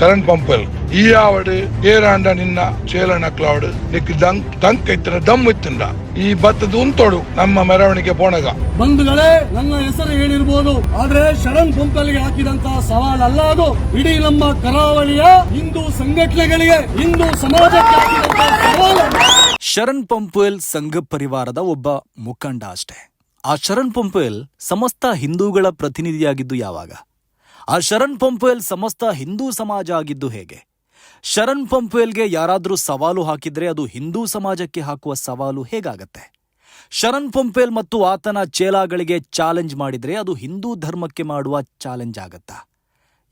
ಶರಣ್ ಪಂಪಲ್ ಈ ಆವಡು ಏರಾಂಡ ನಿನ್ನ ಚೇಲನ ಕ್ಲೌಡ್ ನಿಕ್ ದಂಕ್ ಇತ್ತಿನ ದಮ್ ಇತ್ತಿಂದ ಈ ಭತ್ತದ ಉಂತೋಡು ನಮ್ಮ ಮೆರವಣಿಗೆ ಪೋಣಗ ಬಂಧುಗಳೇ ನನ್ನ ಹೆಸರು ಹೇಳಿರ್ಬೋದು ಆದ್ರೆ ಶರಣ್ ಪಂಪಲ್ಗೆ ಹಾಕಿದಂತಹ ಸವಾಲಲ್ಲ ಅದು ಇಡೀ ನಮ್ಮ ಕರಾವಳಿಯ ಹಿಂದೂ ಸಂಘಟನೆಗಳಿಗೆ ಹಿಂದೂ ಸಮಾಜಕ್ಕೆ ಶರಣ್ ಪಂಪುಯಲ್ ಸಂಘ ಪರಿವಾರದ ಒಬ್ಬ ಮುಖಂಡ ಅಷ್ಟೇ ಆ ಶರಣ್ ಪಂಪುಯಲ್ ಸಮಸ್ತ ಹಿಂದೂಗಳ ಪ್ರತಿನಿಧಿಯಾಗಿದ್ದು ಯಾವಾಗ ಆ ಶರಣ್ ಪಂಪ್ವೆಲ್ ಸಮಸ್ತ ಹಿಂದೂ ಸಮಾಜ ಆಗಿದ್ದು ಹೇಗೆ? ಶರಣ್ ಪಂಪುಯಲ್ಗೆ ಯಾರಾದರೂ ಸವಾಲು ಹಾಕಿದ್ರೆ ಅದು ಹಿಂದೂ ಸಮಾಜಕ್ಕೆ ಹಾಕುವ ಸವಾಲು ಹೇಗಾಗತ್ತೆ? ಶರಣ್ ಪಂಪೇಲ್ ಮತ್ತು ಆತನ ಚೇಲಾಗಳಿಗೆ ಚಾಲೆಂಜ್ ಮಾಡಿದ್ರೆ ಅದು ಹಿಂದೂ ಧರ್ಮಕ್ಕೆ ಮಾಡುವ ಚಾಲೆಂಜ್ ಆಗತ್ತಾ?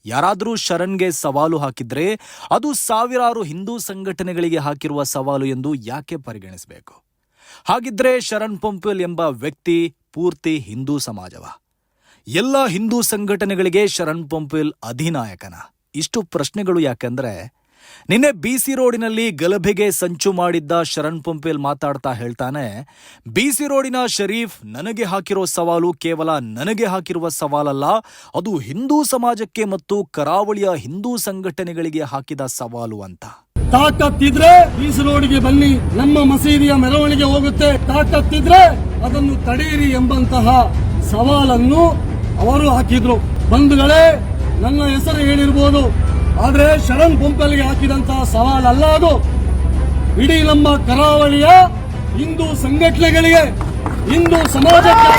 ಯಾರಾದರೂ ಶರಣ್ಗೆ ಸವಾಲು ಹಾಕಿದ್ರೆ ಅದು ಸಾವಿರಾರು ಹಿಂದೂ ಸಂಘಟನೆಗಳಿಗೆ ಹಾಕಿರುವ ಸವಾಲು ಎಂದು ಯಾಕೆ ಪರಿಗಣಿಸಬೇಕು? ಹಾಗಿದ್ರೆ ಶರಣ್ ಪಂಪೇಲ್ ಎಂಬ ವ್ಯಕ್ತಿ ಪೂರ್ತಿ ಹಿಂದೂ ಸಮಾಜವ. ಎಲ್ಲ ಹಿಂದೂ ಸಂಘಟನೆಗಳಿಗೆ ಶರಣ್ ಪಂಪೇಲ್ ಅಧಿನಾಯಕನ. ಇಷ್ಟು ಪ್ರಶ್ನೆಗಳು ಯಾಕಂದ್ರೆ ನಿನ್ನೆ ಬಿ ಸಿ ರೋಡಿನಲ್ಲಿ ಗಲಭೆಗೆ ಸಂಚು ಮಾಡಿದ್ದ ಶರಣ್ ಪಂಪೇಲ್ ಮಾತಾಡ್ತಾ ಹೇಳ್ತಾನೆ, ಬಿ ಸಿ ರೋಡಿನ ಶರೀಫ್ ನನಗೆ ಹಾಕಿರೋ ಸವಾಲು ಕೇವಲ ನನಗೆ ಹಾಕಿರುವ ಸವಾಲಲ್ಲ, ಅದು ಹಿಂದೂ ಸಮಾಜಕ್ಕೆ ಮತ್ತು ಕರಾವಳಿಯ ಹಿಂದೂ ಸಂಘಟನೆಗಳಿಗೆ ಹಾಕಿದ ಸವಾಲು ಅಂತ. ತಾಕತ್ತಿದ್ರೆ ಈಸ್ ರೋಡಿಗೆ ಬನ್ನಿ, ನಮ್ಮ ಮಸೀದಿಯ ಮೆರವಣಿಗೆ ಹೋಗುತ್ತೆ. ತಾಕತ್ತಿದ್ರೆ ಅದನ್ನು ತಡೆಯಿರಿ ಎಂಬಂತಹ ಸವಾಲನ್ನು ಅವರು ಹಾಕಿದ್ರು. ಬಂಧುಗಳೇ, ನನ್ನ ಹೆಸರು ಹೇಳಿರ್ಬೋದು. ಆದ್ರೆ ಶರಣ್ ಗುಂಪಲ್ಲಿಗೆ ಹಾಕಿದಂತಹ ಸವಾಲಲ್ಲ ಅದು. ಇಡೀ ನಮ್ಮ ಕರಾವಳಿಯ ಹಿಂದೂ ಸಂಘಟನೆಗಳಿಗೆ, ಹಿಂದೂ ಸಮಾಜಕ್ಕೆ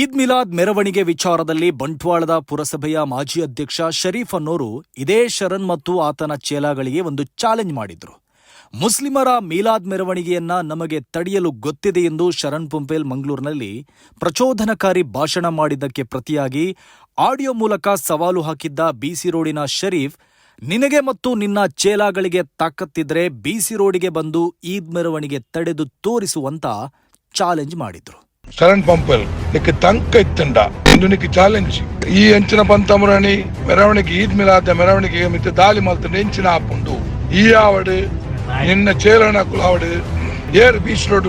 ಈದ್ ಮಿಲಾದ್ ಮೆರವಣಿಗೆ ವಿಚಾರದಲ್ಲಿ ಬಂಟ್ವಾಳದ ಪುರಸಭೆಯ ಮಾಜಿ ಅಧ್ಯಕ್ಷ ಶರೀಫ್ ಅನ್ನೋರು ಇದೇ ಶರಣ್ ಮತ್ತು ಆತನ ಚೇಲಾಗಳಿಗೆ ಒಂದು ಚಾಲೆಂಜ್ ಮಾಡಿದ್ರು. ಮುಸ್ಲಿಮರ ಮೀಲಾದ್ ಮೆರವಣಿಗೆಯನ್ನ ನಮಗೆ ತಡೆಯಲು ಗೊತ್ತಿದೆ ಎಂದು ಶರಣ್ ಪುಂಪೇಲ್ ಮಂಗಳೂರಿನಲ್ಲಿ ಪ್ರಚೋದನಕಾರಿ ಭಾಷಣ ಮಾಡಿದ್ದಕ್ಕೆ ಪ್ರತಿಯಾಗಿ ಆಡಿಯೋ ಮೂಲಕ ಸವಾಲು ಹಾಕಿದ್ದ ಬಿಸಿ ರೋಡಿನ ಶರೀಫ್, ನಿನಗೆ ಮತ್ತು ನಿನ್ನ ಚೇಲಾಗಳಿಗೆ ತಾಕತ್ತಿದ್ರೆ ಬಿಸಿ ರೋಡಿಗೆ ಬಂದು ಈದ್ ಮೆರವಣಿಗೆ ತಡೆದು ತೋರಿಸುವಂತ ಚಾಲೆಂಜ್ ಮಾಡಿದ್ರು. ಶರಣ್ ಪಂಪಲ್ ತಂಕ ಇತ್ತಿಂದ ಇಂದು ಚಾಲೆಂಜ್. ಈ ಹೆಂಚಿನ ಪಂತಮರಣಿ ಮೆರವಣಿಗೆ, ಈದ್ ಮಿಲಾದ ಮೆರವಣಿಗೆ ಮಿತ್ತ ದಾಳಿ ಮಲ್ತಂಡ ಹೆಂಚಿನ ಹಾಕೊಂಡು ಈ ಆವಡು ನಿನ್ನ ಚೇಲನ ಕುಲಾವಡು ಏರ್ ಬೀಚ್ ರೋಡ್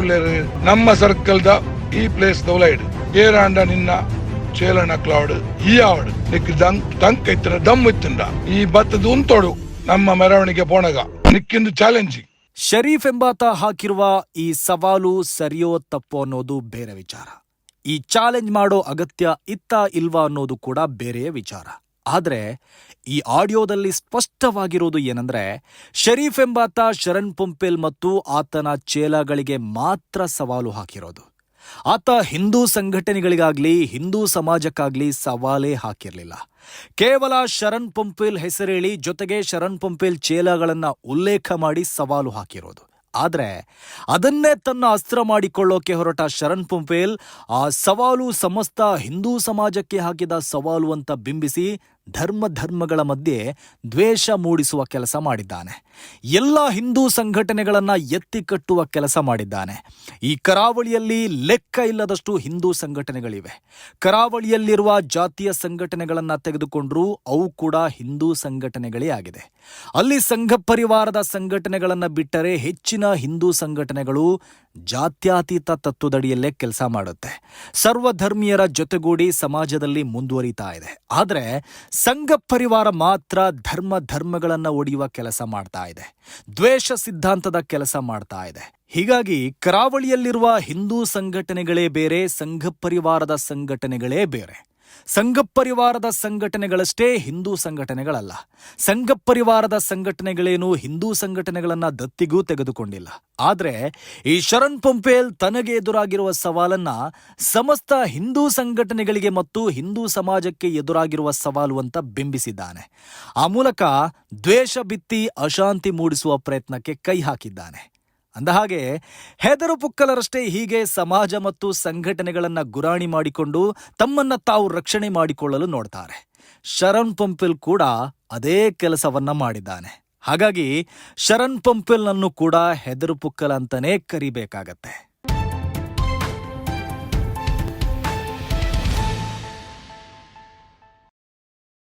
ನಮ್ಮ ಸರ್ಕಲ್ ದ ಈ ಪ್ಲೇಸ್ ದೌಲೈಡ್ ಏರಾಂಡ ನಿನ್ನ ಚೇಲನ ಕ್ಲೌಡ್ ಈ ಆವಡು. ನಿಕ್ ದಂಕ್ ದಂಕ ಇತ್ತಿನ ದಮ್ ಇತ್ತಿಂದ ಈ ಭತ್ತದ ಉಂತೋಡು ನಮ್ಮ ಮೆರವಣಿಗೆ ಪೋಣಗ. ನಿಕ್ಕಿಂದು ಚಾಲೆಂಜ್ ಶರೀಫ್ ಎಂಬಾತ ಹಾಕಿರುವ ಈ ಸವಾಲು ಸರಿಯೋ ತಪ್ಪೋ ಅನ್ನೋದು ಬೇರೆ ವಿಚಾರ. ಈ ಚಾಲೆಂಜ್ ಮಾಡೋ ಅಗತ್ಯ ಇತ್ತ ಇಲ್ವಾ ಅನ್ನೋದು ಕೂಡ ಬೇರೆಯ ವಿಚಾರ. ಆದ್ರೆ ಈ ಆಡಿಯೋದಲ್ಲಿ ಸ್ಪಷ್ಟವಾಗಿರೋದು ಏನಂದ್ರೆ, ಶರೀಫ್ ಎಂಬಾತ ಶರಣ್ ಪಂಪೇಲ್ ಮತ್ತು ಆತನ ಚೇಲಾಗಳಿಗೆ ಮಾತ್ರ ಸವಾಲು ಹಾಕಿರೋದು. ಆತ ಹಿಂದೂ ಸಂಘಟನೆಗಳಿಗಾಗ್ಲಿ, ಹಿಂದೂ ಸಮಾಜಕ್ಕಾಗ್ಲಿ ಸವಾಲೇ ಹಾಕಿರಲಿಲ್ಲ. ಕೇವಲ ಶರಣ್ ಪಂಪೇಲ್ ಹೆಸರೇಳಿ ಜೊತೆಗೆ ಶರಣ್ ಪಂಪೇಲ್ ಚೇಲಾಗಳನ್ನ ಉಲ್ಲೇಖ ಮಾಡಿ ಸವಾಲು ಹಾಕಿರೋದು. ಆದ್ರೆ ಅದನ್ನೇ ತನ್ನ ಅಸ್ತ್ರ ಮಾಡಿಕೊಳ್ಳೋಕೆ ಹೊರಟ ಶರಣ್ ಪಂಪೇಲ್ ಆ ಸವಾಲು ಸಮಸ್ತ ಹಿಂದೂ ಸಮಾಜಕ್ಕೆ ಹಾಕಿದ ಸವಾಲು ಅಂತ ಬಿಂಬಿಸಿ ಧರ್ಮ ಧರ್ಮಗಳ ಮಧ್ಯೆ ದ್ವೇಷ ಮೂಡಿಸುವ ಕೆಲಸ ಮಾಡಿದ್ದಾನೆ. ಎಲ್ಲ ಹಿಂದೂ ಸಂಘಟನೆಗಳನ್ನ ಎತ್ತಿ ಕಟ್ಟುವ ಕೆಲಸ ಮಾಡಿದ್ದಾನೆ. ಈ ಕರಾವಳಿಯಲ್ಲಿ ಲೆಕ್ಕ ಇಲ್ಲದಷ್ಟು ಹಿಂದೂ ಸಂಘಟನೆಗಳಿವೆ. ಕರಾವಳಿಯಲ್ಲಿರುವ ಜಾತಿಯ ಸಂಘಟನೆಗಳನ್ನ ತೆಗೆದುಕೊಂಡರೂ ಅವು ಕೂಡ ಹಿಂದೂ ಸಂಘಟನೆಗಳೇ ಆಗಿದೆ. ಅಲ್ಲಿ ಸಂಘ ಪರಿವಾರದ ಸಂಘಟನೆಗಳನ್ನ ಬಿಟ್ಟರೆ ಹೆಚ್ಚಿನ ಹಿಂದೂ ಸಂಘಟನೆಗಳು ಜಾತ್ಯತೀತ ತತ್ವದಡಿಯಲ್ಲೇ ಕೆಲಸ ಮಾಡುತ್ತೆ. ಸರ್ವಧರ್ಮೀಯರ ಜೊತೆಗೂಡಿ ಸಮಾಜದಲ್ಲಿ ಮುಂದುವರಿತಾ ಇದೆ. ಆದರೆ ಸಂಘ ಪರಿವಾರ ಮಾತ್ರ ಧರ್ಮ ಧರ್ಮಗಳನ್ನು ಒಡೆಯುವ ಕೆಲಸ ಮಾಡ್ತಾ ಇದೆ. ದ್ವೇಷ ಸಿದ್ಧಾಂತದ ಕೆಲಸ ಮಾಡ್ತಾ ಇದೆ. ಹೀಗಾಗಿ ಕರಾವಳಿಯಲ್ಲಿರುವ ಹಿಂದೂ ಸಂಘಟನೆಗಳೇ ಬೇರೆ, ಸಂಘ ಪರಿವಾರದ ಸಂಘಟನೆಗಳೇ ಬೇರೆ. ಸಂಘ ಪರಿವಾರದ ಸಂಘಟನೆಗಳಷ್ಟೇ ಹಿಂದೂ ಸಂಘಟನೆಗಳಲ್ಲ. ಸಂಘ ಪರಿವಾರದ ಸಂಘಟನೆಗಳೇನು ಹಿಂದೂ ಸಂಘಟನೆಗಳನ್ನ ದತ್ತಿಗೂ ತೆಗೆದುಕೊಂಡಿಲ್ಲ. ಆದ್ರೆ ಈ ಶರಣ್ ಪಂಪೇಲ್ ತನಗೆ ಎದುರಾಗಿರುವ ಸವಾಲನ್ನ ಸಮಸ್ತ ಹಿಂದೂ ಸಂಘಟನೆಗಳಿಗೆ ಮತ್ತು ಹಿಂದೂ ಸಮಾಜಕ್ಕೆ ಎದುರಾಗಿರುವ ಸವಾಲು ಅಂತ ಬಿಂಬಿಸಿದ್ದಾನೆ. ಆ ಮೂಲಕ ದ್ವೇಷ ಬಿತ್ತಿ ಅಶಾಂತಿ ಮೂಡಿಸುವ ಪ್ರಯತ್ನಕ್ಕೆ ಕೈ ಹಾಕಿದ್ದಾನೆ. ಅಂದಹಾಗೆ ಹೆದರು ಪುಕ್ಕಲರಷ್ಟೇ ಹೀಗೆ ಸಮಾಜ ಮತ್ತು ಸಂಘಟನೆಗಳನ್ನು ಗುರಾಣಿ ಮಾಡಿಕೊಂಡು ತಮ್ಮನ್ನ ತಾವು ರಕ್ಷಣೆ ಮಾಡಿಕೊಳ್ಳಲು ನೋಡ್ತಾರೆ. ಶರಣ್ ಪಂಪಿಲ್ ಕೂಡ ಅದೇ ಕೆಲಸವನ್ನ ಮಾಡಿದ್ದಾನೆ. ಹಾಗಾಗಿ ಶರಣ್ ಪಂಪಿಲ್ನನ್ನು ಕೂಡ ಹೆದರು ಪುಕ್ಕಲ ಅಂತಾನೆ ಕರಿಬೇಕಾಗತ್ತೆ.